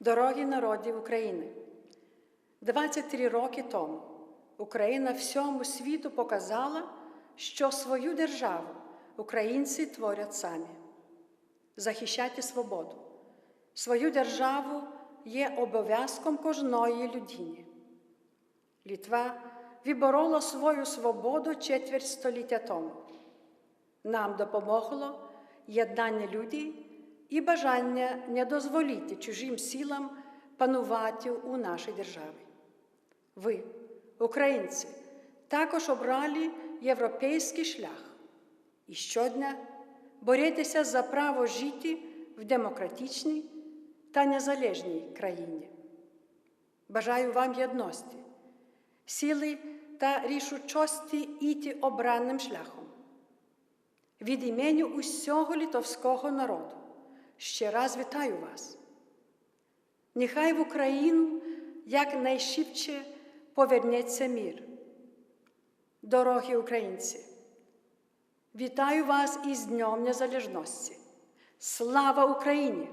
Дорогі народів України, 23 роки тому Україна всьому світу показала, що свою державу українці творять самі. Захищати свободу. Свою державу є обов'язком кожної людини. Літва виборола свою свободу четверть століття тому. Нам допомогло єднання людей і бажання не дозволити чужим силам панувати у нашій державі. Ви, українці, також обрали європейський шлях і щодня боретеся за право жити в демократичній та незалежній країні. Бажаю вам єдності, сили та рішучості іти обранним шляхом. Від імені усього литовського народу ще раз вітаю вас. Нехай в Україну якнайшвидше повернеться мир. Дорогі українці, вітаю вас із Днем Незалежності. Слава Україні!